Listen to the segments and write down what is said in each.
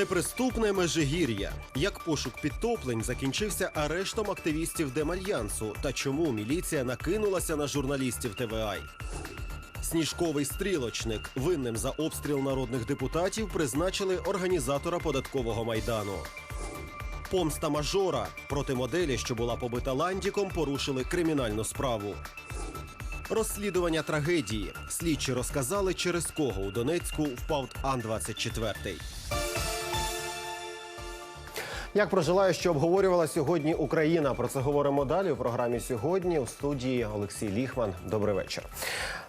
Неприступне межигір'я. Як пошук підтоплень закінчився арештом активістів Демальянсу та чому міліція накинулася на журналістів ТВА. Сніжковий стрілочник винним за обстріл народних депутатів призначили організатора податкового майдану. Помста мажора проти моделі, що була побита ландіком, порушили кримінальну справу. Розслідування трагедії. Слідчі розказали, через кого у Донецьку впав Ан-24. Як прожила, що обговорювала сьогодні Україна? Про це говоримо далі у програмі сьогодні. У студії Олексій Ліхман. Добрий вечір.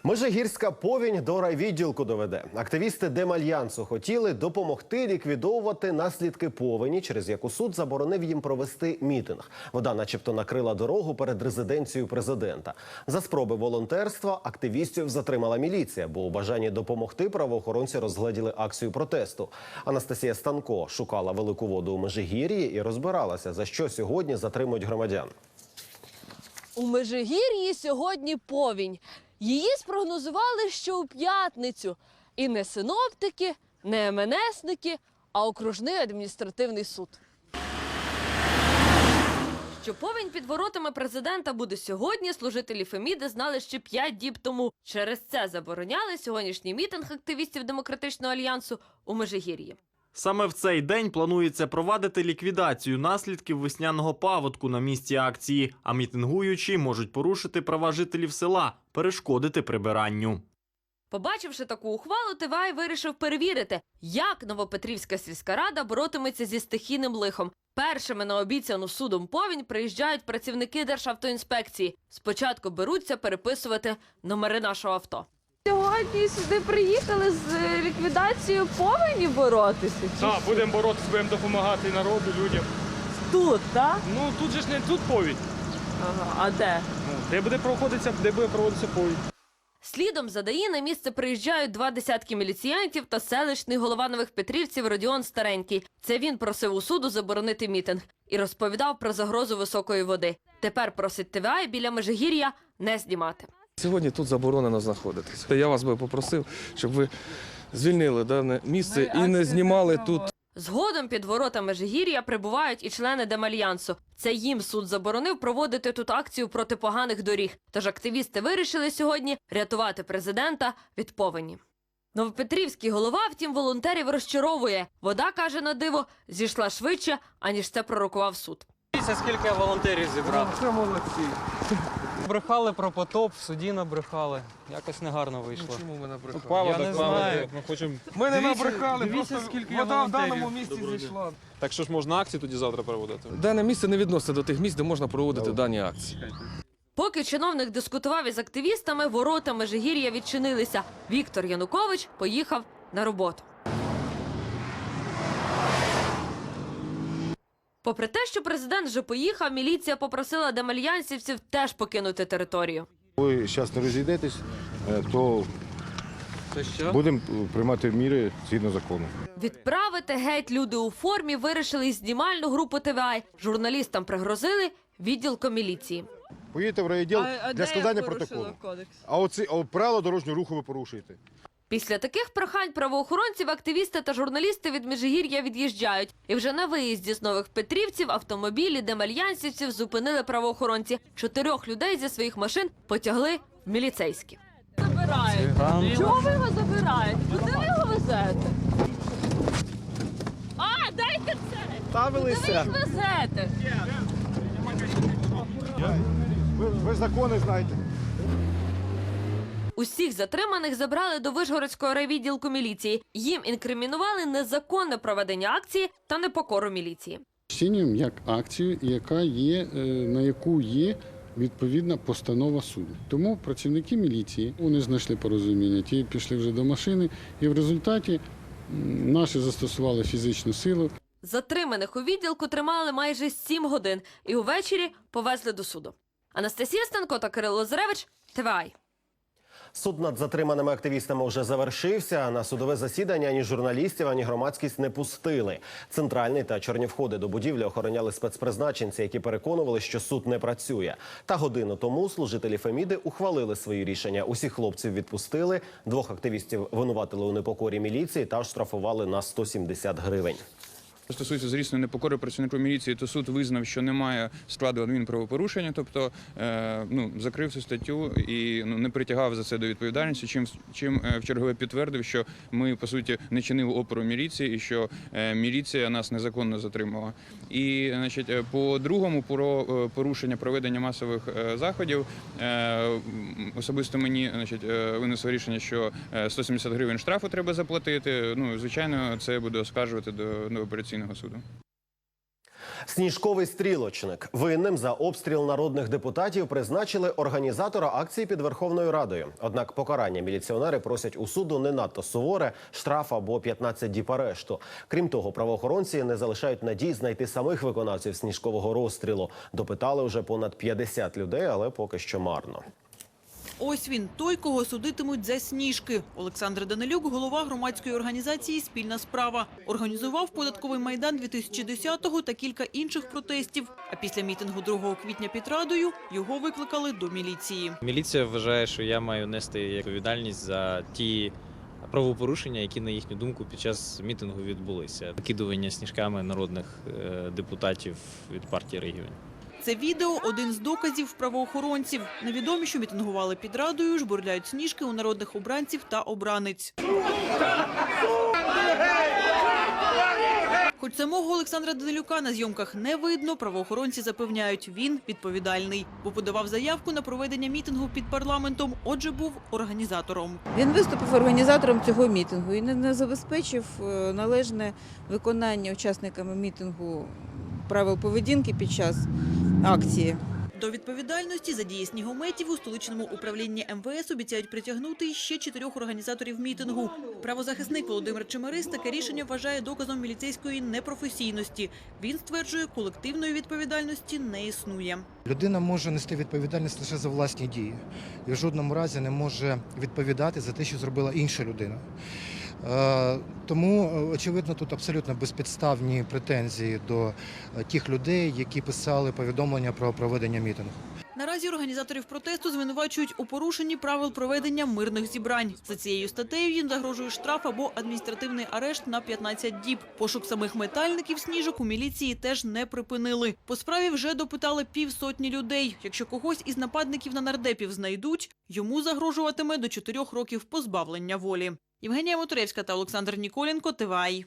Межигірська повінь до райвідділку доведе. Активісти Демальянсу хотіли допомогти ліквідовувати наслідки повені, через яку суд заборонив їм провести мітинг. Вода, начебто, накрила дорогу перед резиденцією президента. За спроби волонтерства активістів затримала міліція, бо у бажанні допомогти правоохоронці розгледіли акцію протесту. Анастасія Станко шукала велику воду у Межигір'ї і розбиралася, за що сьогодні затримують громадян. У Межигір'ї сьогодні повінь. Її спрогнозували ще у п'ятницю. І не синоптики, не МНСники, а окружний адміністративний суд. Що повінь під воротами президента буде сьогодні, служителі Феміди знали ще п'ять діб тому. Через це забороняли сьогоднішній мітинг активістів Демократичного альянсу у Межигір'ї. Саме в цей день планується провадити ліквідацію наслідків весняного паводку на місці акції, а мітингуючі можуть порушити права жителів села, перешкодити прибиранню. Побачивши таку ухвалу, Тивай вирішив перевірити, як Новопетрівська сільська рада боротиметься зі стихійним лихом. Першими на обіцяну судом повінь приїжджають працівники Державтоінспекції. Спочатку беруться переписувати номери нашого авто. Сьогодні сюди приїхали з ліквідацією повені боротися. Так, будемо боротися, будемо допомагати народу, людям. Тут, так? Ну тут же ж не тут повідь. Ага, а де? Ну, де буде проходитися, де буде проводитися повідь. Слідом за ДАІ на місце приїжджають два десятки міліціянтів та селищний голова нових Петрівців Родіон Старенький. Це він просив у суду заборонити мітинг і розповідав про загрозу високої води. Тепер просить ТВА біля Межигір'я не знімати. Сьогодні тут заборонено знаходитися. Я вас би попросив, щоб ви звільнили дане місце і не знімали тут Згодом під воротами Межигір'я прибувають і члени Демальянсу. Це їм суд заборонив проводити тут акцію проти поганих доріг. Тож активісти вирішили сьогодні рятувати президента від повені. Новопетрівський голова, втім, волонтерів розчаровує. Вода каже на диво, зійшла швидше, аніж це пророкував суд. Дивіться, скільки волонтерів зібрав. Це молодці. Брехали про потоп, в суді набрехали. Якось негарно вийшло. Чому ми набрехали? Я не знаю. Ми хочемо. Ми не Дивіться- набрехали, дивіться, просто скільки я вода в волонтерів. даному місці зійшла. Так що ж можна акції тоді завтра проводити? Дане місце не відноситься до тих місць, де можна проводити дані акції. Поки чиновник дискутував із активістами, ворота Межигір'я відчинилися. Віктор Янукович поїхав на роботу. Попри те, що президент вже поїхав, міліція попросила демальянсівців теж покинути територію. Ви зараз не розійдетесь, е, то що? будемо приймати міри згідно закону. Відправити геть люди у формі вирішили й знімальну групу ТВА. Журналістам пригрозили відділком міліції. Поїдете в райвідділ для складання протоколу. А оці а правила дорожнього руху ви порушуєте. Після таких прохань правоохоронців, активісти та журналісти від Межигір'я від'їжджають. І вже на виїзді з нових Петрівців автомобілі демальянсівців зупинили правоохоронці. Чотирьох людей зі своїх машин потягли в міліцейські. Забирають. Чого ви його забираєте? Куди ви його везете? А, дайте це! Ставилися. Куди ви їх везете? Ви, ви закони знаєте. Усіх затриманих забрали до Вишгородського райвідділку міліції. Їм інкримінували незаконне проведення акції та непокору міліції. Оцінюємо як акцію, яка є, е, на яку є відповідна постанова суду. Тому працівники міліції вони знайшли порозуміння, ті пішли вже до машини, і в результаті наші застосували фізичну силу. Затриманих у відділку тримали майже сім годин і увечері повезли до суду. Анастасія Станко та Кирило Лозаревич, ТВАЙ. Суд над затриманими активістами вже завершився. На судове засідання ані журналістів, ані громадськість не пустили. Центральний та чорні входи до будівлі охороняли спецпризначенці, які переконували, що суд не працює. Та годину тому служителі Феміди ухвалили свої рішення. Усіх хлопців відпустили. Двох активістів винуватили у непокорі міліції та штрафували на 170 гривень. Стосується зрісної непокори працівнику міліції, то суд визнав, що немає складу адмінправопорушення, тобто е, ну, закрив цю статтю і ну, не притягав за це до відповідальності, чим, чим е, в чергове підтвердив, що ми, по суті, не чинили опору міліції і що е, міліція нас незаконно затримала. І значить, по другому про порушення проведення масових заходів особисто мені значить, винесло рішення, що е, 170 гривень штрафу треба заплатити. Ну, звичайно, це буде оскаржувати до, до операційного суду. Сніжковий стрілочник винним за обстріл народних депутатів призначили організатора акції під Верховною Радою. Однак покарання міліціонери просять у суду не надто суворе штраф або 15 діб арешту. Крім того, правоохоронці не залишають надій знайти самих виконавців сніжкового розстрілу. Допитали вже понад 50 людей, але поки що марно. Ось він, той, кого судитимуть за сніжки. Олександр Данилюк, голова громадської організації «Спільна справа». Організував податковий майдан 2010-го та кілька інших протестів. А після мітингу 2 квітня під Радою його викликали до міліції. Міліція вважає, що я маю нести відповідальність за ті правопорушення, які, на їхню думку, під час мітингу відбулися. Кидування сніжками народних е, депутатів від партії регіонів. Це відео – один з доказів правоохоронців. Невідомі, що мітингували під Радою, жбурляють сніжки у народних обранців та обраниць. Хоч самого Олександра Данилюка на зйомках не видно, правоохоронці запевняють, він відповідальний, бо подавав заявку на проведення мітингу під парламентом, отже, був організатором. Він виступив організатором цього мітингу і не, не забезпечив е, належне виконання учасниками мітингу правил поведінки під час акції. До відповідальності за дії снігометів у столичному управлінні МВС обіцяють притягнути ще чотирьох організаторів мітингу. Правозахисник Володимир Чемерис таке рішення вважає доказом міліцейської непрофесійності. Він стверджує, колективної відповідальності не існує. Людина може нести відповідальність лише за власні дії і в жодному разі не може відповідати за те, що зробила інша людина. Е, Тому, е, очевидно, тут абсолютно безпідставні претензії до е, тих людей, які писали повідомлення про проведення мітингу. Наразі організаторів протесту звинувачують у порушенні правил проведення мирних зібрань. За цією статтею їм загрожує штраф або адміністративний арешт на 15 діб. Пошук самих метальників сніжок у міліції теж не припинили. По справі вже допитали півсотні людей. Якщо когось із нападників на нардепів знайдуть, йому загрожуватиме до 4 років позбавлення волі. Євгенія Моторевська та Олександр Ніколенко, ТВАЙ.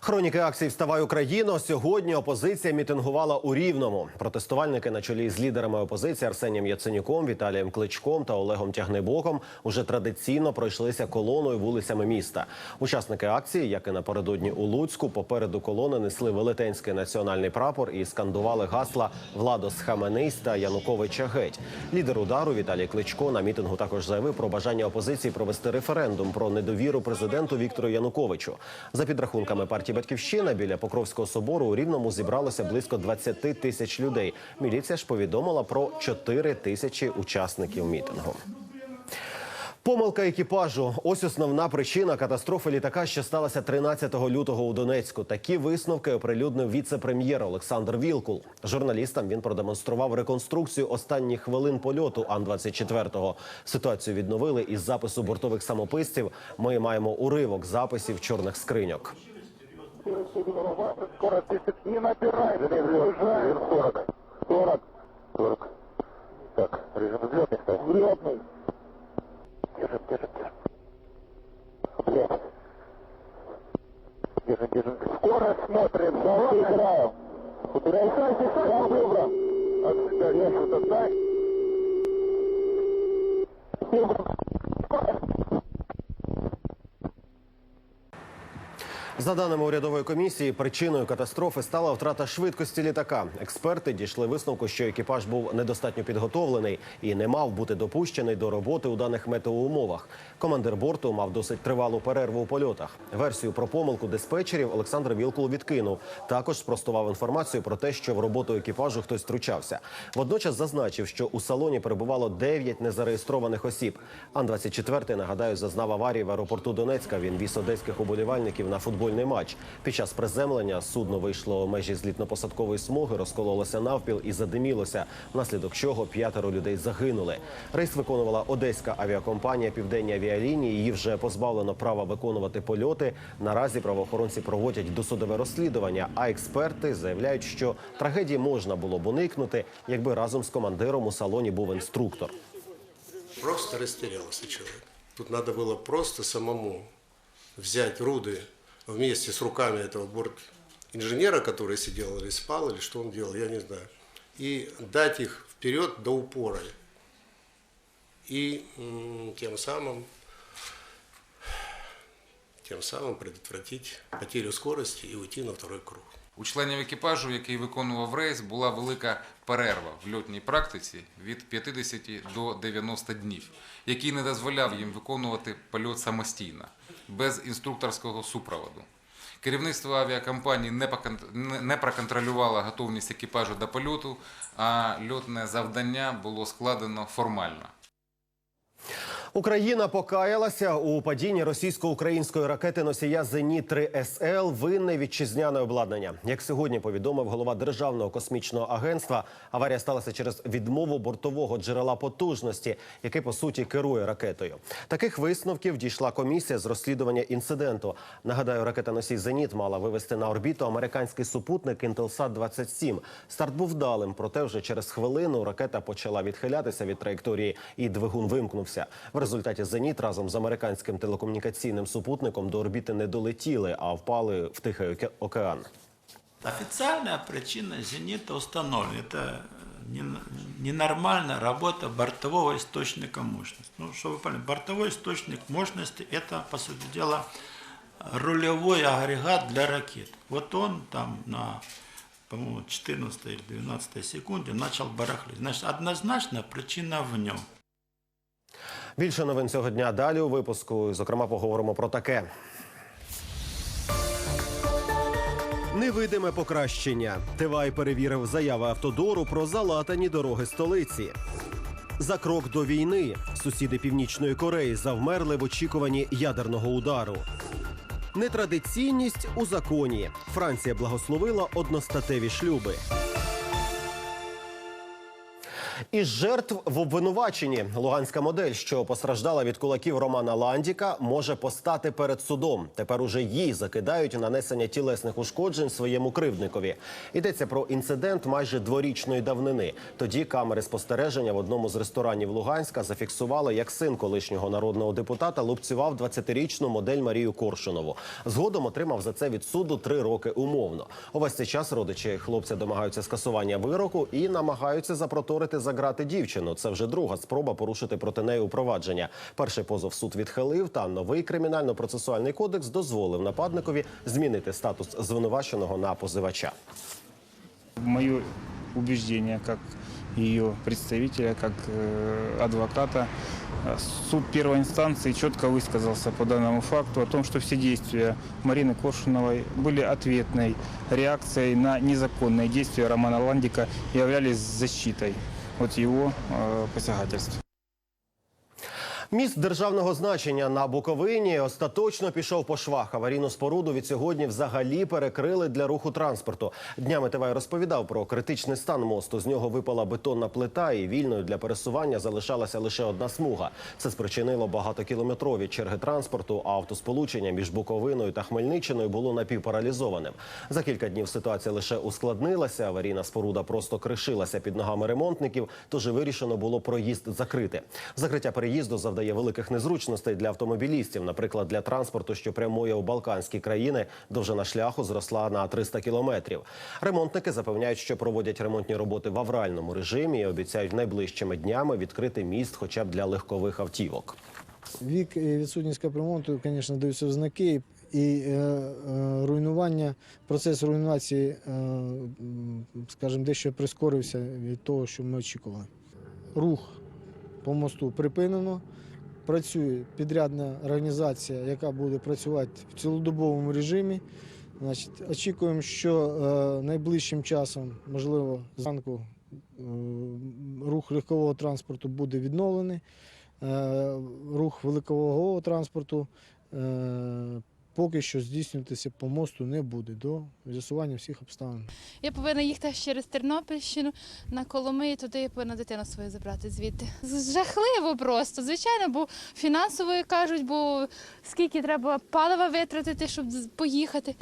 Хроніки акції Вставай Україно. Сьогодні опозиція мітингувала у Рівному. Протестувальники на чолі з лідерами опозиції Арсенієм Яценюком, Віталієм Кличком та Олегом Тягнебоком уже традиційно пройшлися колоною вулицями міста. Учасники акції, як і напередодні у Луцьку, попереду колони несли велетенський національний прапор і скандували гасла Владос Хаменись та Януковича геть. Лідер удару Віталій Кличко на мітингу також заявив про бажання опозиції провести референдум про недовіру президенту Віктору Януковичу. За підрахунками партії Батьківщина біля Покровського собору у Рівному зібралося близько 20 тисяч людей. Міліція ж повідомила про 4 тисячі учасників мітингу. Помилка екіпажу ось основна причина катастрофи літака, що сталася 13 лютого у Донецьку. Такі висновки оприлюднив віце-прем'єр Олександр Вілкул. Журналістам він продемонстрував реконструкцію останніх хвилин польоту Ан-24. Ситуацію відновили із запису бортових самописців. Ми маємо уривок записів чорних скриньок. Не набирай, выезжай. 40. 40. 40. За даними урядової комісії, причиною катастрофи стала втрата швидкості літака. Експерти дійшли висновку, що екіпаж був недостатньо підготовлений і не мав бути допущений до роботи у даних метеоумовах. Командир борту мав досить тривалу перерву у польотах. Версію про помилку диспетчерів Олександр Вілкул відкинув. Також спростував інформацію про те, що в роботу екіпажу хтось втручався. Водночас зазначив, що у салоні перебувало 9 незареєстрованих осіб. Ан-24, нагадаю, зазнав аварії в аеропорту Донецька. Він віз одеських уболівальників на футбольний матч. Під час приземлення судно вийшло межі злітно-посадкової смуги, розкололося навпіл і задимілося, внаслідок чого п'ятеро людей загинули. Рейс виконувала одеська авіакомпанія Південні авіалінії. Її вже позбавлено права виконувати польоти. Наразі правоохоронці проводять досудове розслідування. А експерти заявляють, що трагедії можна було б уникнути, якби разом з командиром у салоні був інструктор. Просто растерялся человек. Тут надо было просто самому взять руды вместе с руками этого борт инженера, который сидел или спал, или что он делал, я не знаю, и дать их вперед до упора. И м, тем самым, тем самым предотвратить потерю скорости и уйти на второй круг. У членів екіпажу, який виконував рейс, була велика перерва в льотній практиці від 50 до 90 днів, який не дозволяв їм виконувати польот самостійно, Без інструкторського супроводу. Керівництво авіакомпанії не проконтролювало готовність екіпажу до польоту, а льотне завдання було складено формально. Україна покаялася у падінні російсько-української ракети носія Зеніт 3 СЛ винне вітчизняне обладнання. Як сьогодні повідомив голова державного космічного агентства, аварія сталася через відмову бортового джерела потужності, яке по суті керує ракетою. Таких висновків дійшла комісія з розслідування інциденту. Нагадаю, ракета носій Зеніт мала вивести на орбіту американський супутник Інтелсат 27 Старт був вдалим, проте вже через хвилину ракета почала відхилятися від траєкторії, і двигун вимкнувся. В результаті Зеніт разом з американським телекомунікаційним супутником до орбіти не долетіли, а впали в Тихий оке- океан. Официальная причина «Зенита» установлена. Это не- ненормальная работа бортового источника мощности. Ну, чтобы вы поняли, бортовой источник мощности – это, по сути дела, рулевой агрегат для ракет. Вот он там на, по-моему, 14 или 12 секунде начал барахлить. Значит, однозначно причина в нем. Більше новин цього дня далі у випуску. Зокрема, поговоримо про таке. Невидиме покращення. Тивай перевірив заяви автодору про залатані дороги столиці. За крок до війни сусіди Північної Кореї завмерли в очікуванні ядерного удару. Нетрадиційність у законі. Франція благословила одностатеві шлюби. Із жертв в обвинуваченні луганська модель, що постраждала від кулаків Романа Ландіка, може постати перед судом. Тепер уже їй закидають нанесення тілесних ушкоджень своєму кривдникові. Йдеться про інцидент майже дворічної давнини. Тоді камери спостереження в одному з ресторанів Луганська зафіксували, як син колишнього народного депутата лупцював 20-річну модель Марію Коршунову. Згодом отримав за це від суду три роки умовно. Увесь цей час родичі хлопця домагаються скасування вироку і намагаються запроторити за грати дівчину. Це вже друга спроба порушити проти неї провадження. Перший позов суд відхилив, та новий кримінально-процесуальний кодекс дозволив нападникові змінити статус звинуваченого на позивача. Мое убеждение как ее представителя, как э, адвоката, э, суд первой инстанции четко высказался по данному факту о том, что все действия Марины Коршуновой были ответной реакцией на незаконные действия Романа Ландика и являлись защитой от его э, посягательств. Міст державного значення на Буковині остаточно пішов по швах. Аварійну споруду від сьогодні взагалі перекрили для руху транспорту. Днями ТВ розповідав про критичний стан мосту. З нього випала бетонна плита, і вільною для пересування залишалася лише одна смуга. Це спричинило багатокілометрові черги транспорту. А автосполучення між Буковиною та Хмельниччиною було напівпаралізованим. За кілька днів ситуація лише ускладнилася. Аварійна споруда просто кришилася під ногами ремонтників. Тож вирішено було проїзд закрити. Закриття переїзду завдає великих незручностей для автомобілістів. Наприклад, для транспорту, що прямує у Балканські країни, довжина шляху зросла на 300 кілометрів. Ремонтники запевняють, що проводять ремонтні роботи в авральному режимі і обіцяють найближчими днями відкрити міст, хоча б для легкових автівок. Вік відсутність капремонту, звісно, даються знаки. і е, е, руйнування, процес руйнації, е, скажімо, дещо прискорився від того, що ми очікували. Рух по мосту припинено. Працює підрядна організація, яка буде працювати в цілодобовому режимі. Значить, очікуємо, що е, найближчим часом, можливо, зранку е, рух легкового транспорту буде відновлений. Е, рух великового транспорту поки що здійснюватися по мосту не буде до з'ясування всіх обставин. Я повинна їхати через Тернопільщину на Коломиї, туди я повинна дитину свою забрати звідти. Жахливо просто, звичайно, бо фінансово кажуть, бо скільки треба палива витратити, щоб поїхати.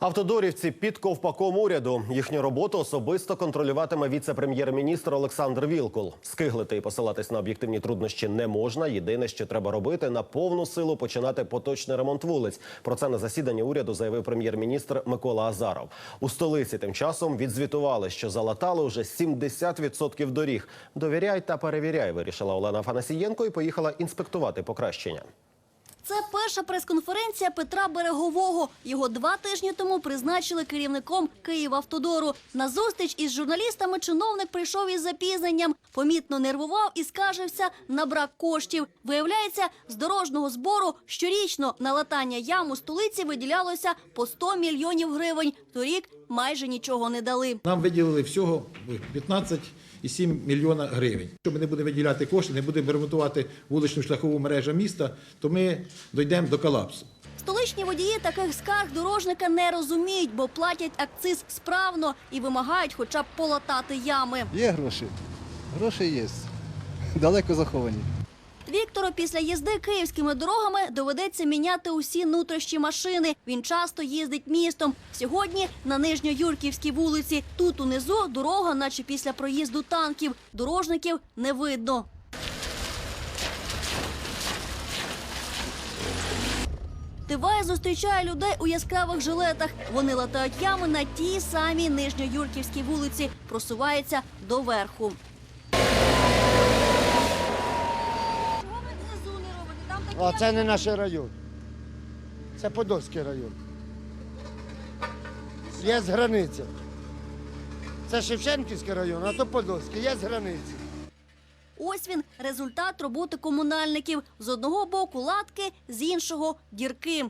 Автодорівці під ковпаком уряду. Їхню роботу особисто контролюватиме віце-прем'єр-міністр Олександр Вілкул. Скиглити і посилатись на об'єктивні труднощі не можна. Єдине, що треба робити, на повну силу починати поточний ремонт вулиць. Про це на засіданні уряду заявив прем'єр-міністр Микола Азаров. У столиці тим часом відзвітували, що залатали вже 70% доріг. Довіряй та перевіряй, вирішила Олена Фанасієнко і поїхала інспектувати покращення. Це перша прес-конференція Петра Берегового. Його два тижні тому призначили керівником Київавтодору. На зустріч із журналістами чиновник прийшов із запізненням. Помітно нервував і скаржився на брак коштів. Виявляється, з дорожнього збору щорічно на латання ям у столиці виділялося по 100 мільйонів гривень. Торік майже нічого не дали. Нам виділили всього 15,7 мільйона гривень. Якщо ми не будемо виділяти кошти, не будемо ремонтувати вуличну шляхову мережу міста, то ми дійдемо до колапсу. Столичні водії таких скарг дорожника не розуміють, бо платять акциз справно і вимагають хоча б полатати ями. Є гроші. Гроші є. Далеко заховані. Віктору після їзди київськими дорогами доведеться міняти усі нутрощі машини. Він часто їздить містом. Сьогодні на Нижньоюрківській вулиці. Тут унизу дорога, наче після проїзду танків. Дорожників не видно. Тиває зустрічає людей у яскравих жилетах. Вони латають ями на тій самій Нижньоюрківській вулиці. Просувається до А це не наш район. Це Подольський район. Є з границя. Це Шевченківський район, а то Подольський, є з границі. Ось він результат роботи комунальників. З одного боку латки, з іншого дірки.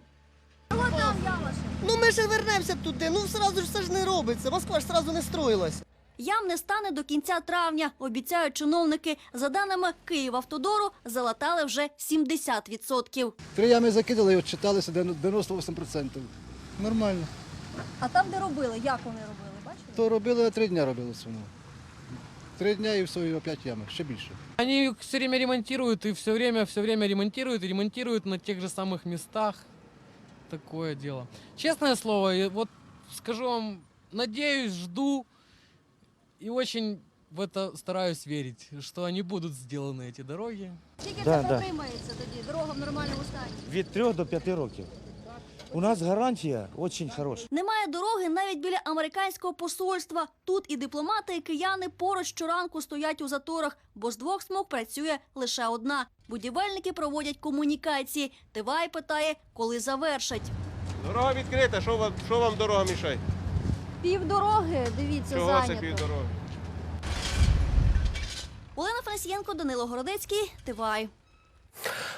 Ну ми ж вернемося туди. Ну сразу ж все ж не робиться. Москва ж сразу не строїлась. Ям не стане до кінця травня, обіцяють чиновники. За даними Київавтодору, залатали вже 70%. Три ями закидали і отчиталися 98%. Нормально. А там, де робили, як вони робили? Бачите? То робили три дня робили цьому. Три дня і все, і опять ями, ще більше. Они все время ремонтируют и все время, все время ремонтируют и ремонтируют на тех же самых местах. Такое дело. Честное слово, вот скажу вам, надеюсь, жду и очень в это стараюсь верить, что они будут сделаны эти дороги. Скільки Да, це да. протримається тоді? Дорога в нормальному стані. Від 3 до 5 років. У нас гарантія дуже хороша. Немає дороги навіть біля американського посольства. Тут і дипломати, і кияни поруч щоранку стоять у заторах, бо з двох смуг працює лише одна. Будівельники проводять комунікації. Тивай питає, коли завершать. Дорога відкрита, що вам, що вам дорога мішає? Півдороги, дивіться, Чого це півдороги? Олена Фрасієнко, Данило Городецький, Тивай.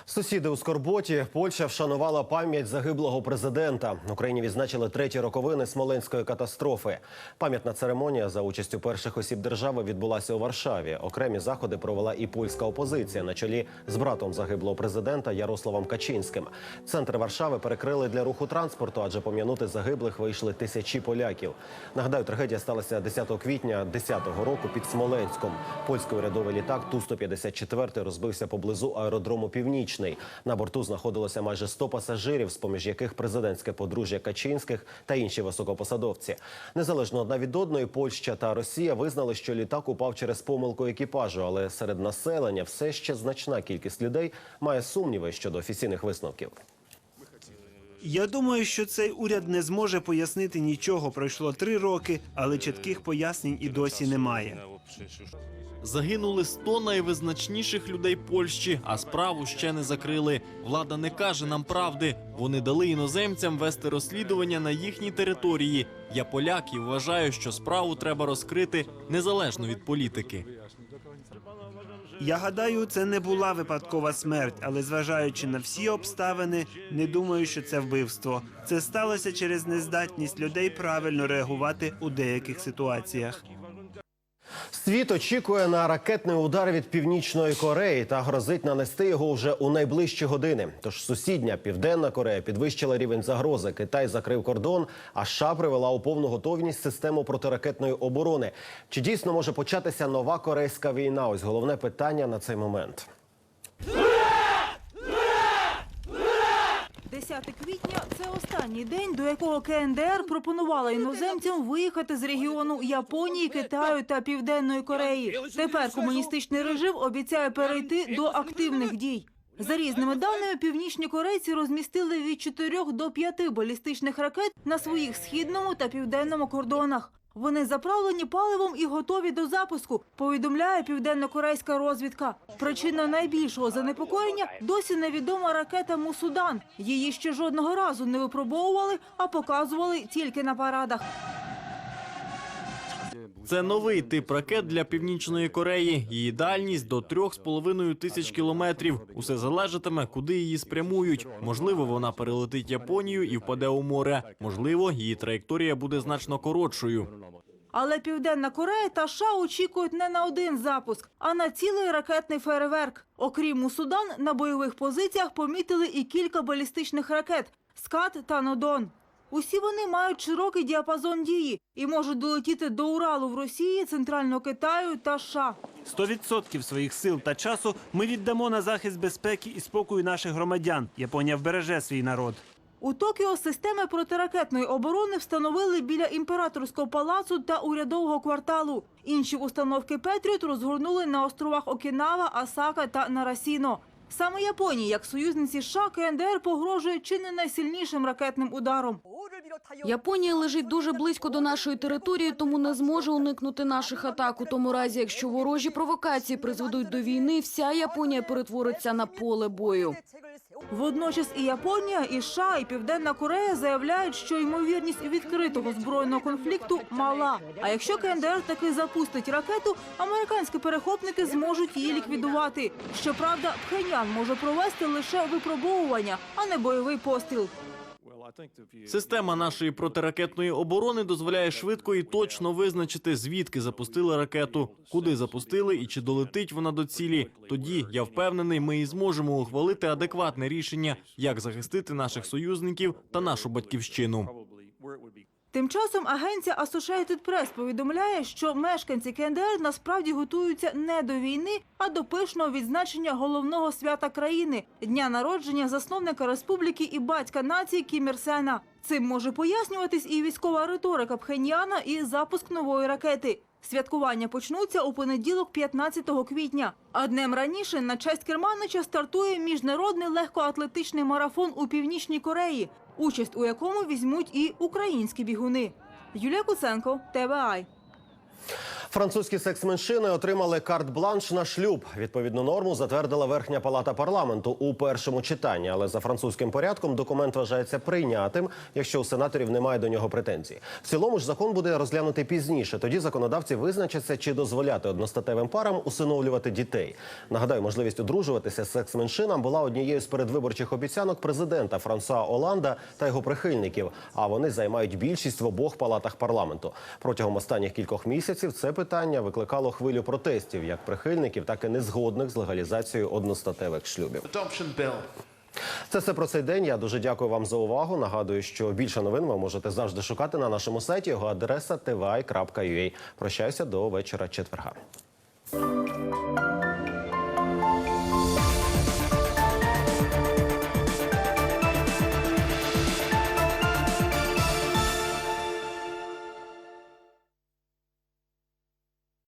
Сусіди у Скорботі Польща вшанувала пам'ять загиблого президента. Україні відзначили треті роковини смоленської катастрофи. Пам'ятна церемонія за участю перших осіб держави відбулася у Варшаві. Окремі заходи провела і польська опозиція на чолі з братом загиблого президента Ярославом Качинським. Центр Варшави перекрили для руху транспорту, адже пом'янути загиблих вийшли тисячі поляків. Нагадаю, трагедія сталася 10 квітня 10-го року під Смоленськом. Польський урядовий літак Ту-154 розбився поблизу аеродрому Північний. На борту знаходилося майже 100 пасажирів, з поміж яких президентське подружжя Качинських та інші високопосадовці. Незалежно одна від одної, Польща та Росія визнали, що літак упав через помилку екіпажу, але серед населення все ще значна кількість людей має сумніви щодо офіційних висновків. Я думаю, що цей уряд не зможе пояснити нічого. Пройшло три роки, але чітких пояснень і досі немає. Загинули 100 найвизначніших людей Польщі, а справу ще не закрили. Влада не каже нам правди. Вони дали іноземцям вести розслідування на їхній території. Я поляк і вважаю, що справу треба розкрити незалежно від політики. Я гадаю, це не була випадкова смерть, але зважаючи на всі обставини, не думаю, що це вбивство. Це сталося через нездатність людей правильно реагувати у деяких ситуаціях. Світ очікує на ракетний удар від північної Кореї та грозить нанести його вже у найближчі години. Тож сусідня південна Корея підвищила рівень загрози. Китай закрив кордон, а США привела у повну готовність систему протиракетної оборони. Чи дійсно може початися нова корейська війна? Ось головне питання на цей момент. 10 квітня це останній день, до якого КНДР пропонувала іноземцям виїхати з регіону Японії, Китаю та Південної Кореї. Тепер комуністичний режим обіцяє перейти до активних дій. За різними даними, північні корейці розмістили від 4 до 5 балістичних ракет на своїх східному та південному кордонах. Вони заправлені паливом і готові до запуску, повідомляє південно-корейська розвідка. Причина найбільшого занепокоєння досі невідома ракета Мусудан. Її ще жодного разу не випробовували, а показували тільки на парадах. Це новий тип ракет для північної Кореї. Її дальність до 3,5 тисяч кілометрів. Усе залежатиме, куди її спрямують. Можливо, вона перелетить Японію і впаде у море. Можливо, її траєкторія буде значно коротшою. Але Південна Корея та США очікують не на один запуск, а на цілий ракетний фейерверк. Окрім Мусудан, на бойових позиціях помітили і кілька балістичних ракет «Скат» та «Нодон». Усі вони мають широкий діапазон дії і можуть долетіти до Уралу в Росії, Центрального Китаю та США. 100% своїх сил та часу ми віддамо на захист безпеки і спокою наших громадян. Японія вбереже свій народ. У Токіо системи протиракетної оборони встановили біля імператорського палацу та урядового кварталу. Інші установки Петріот розгорнули на островах Окінава, Асака та Нарасіно. Саме Японії, як союзниці США, КНДР погрожує чи не найсильнішим ракетним ударом. Японія лежить дуже близько до нашої території, тому не зможе уникнути наших атак. У тому разі, якщо ворожі провокації призведуть до війни, вся Японія перетвориться на поле бою. Водночас і Японія, і США, і Південна Корея заявляють, що ймовірність відкритого збройного конфлікту мала. А якщо КНДР таки запустить ракету, американські перехопники зможуть її ліквідувати. Щоправда, Пхеньян може провести лише випробовування, а не бойовий постріл. Система нашої протиракетної оборони дозволяє швидко і точно визначити, звідки запустили ракету, куди запустили і чи долетить вона до цілі. Тоді я впевнений, ми і зможемо ухвалити адекватне рішення, як захистити наших союзників та нашу батьківщину. Тим часом агенція Associated Press повідомляє, що мешканці КНДР насправді готуються не до війни, а до пишного відзначення головного свята країни дня народження засновника республіки і батька нації Кім Ір Сена. Цим може пояснюватись і військова риторика Пхеньяна, і запуск нової ракети. Святкування почнуться у понеділок, 15 квітня. А днем раніше на честь Керманича стартує міжнародний легкоатлетичний марафон у північній Кореї, участь у якому візьмуть і українські бігуни. Юлія Куценко, ТВАЙ. Французькі секс-меншини отримали карт-бланш на шлюб. Відповідну норму затвердила верхня палата парламенту у першому читанні. Але за французьким порядком документ вважається прийнятим, якщо у сенаторів немає до нього претензій. В цілому ж закон буде розглянутий пізніше. Тоді законодавці визначаться, чи дозволяти одностатевим парам усиновлювати дітей. Нагадаю, можливість одружуватися з секс-меншинам була однією з передвиборчих обіцянок президента Франсуа Оланда та його прихильників. А вони займають більшість в обох палатах парламенту. Протягом останніх кількох місяців це питання викликало хвилю протестів як прихильників, так і незгодних з легалізацією одностатевих шлюбів. Це все про цей день. Я дуже дякую вам за увагу. Нагадую, що більше новин ви можете завжди шукати на нашому сайті. Його адреса tvi.ua. Прощаюся до вечора четверга.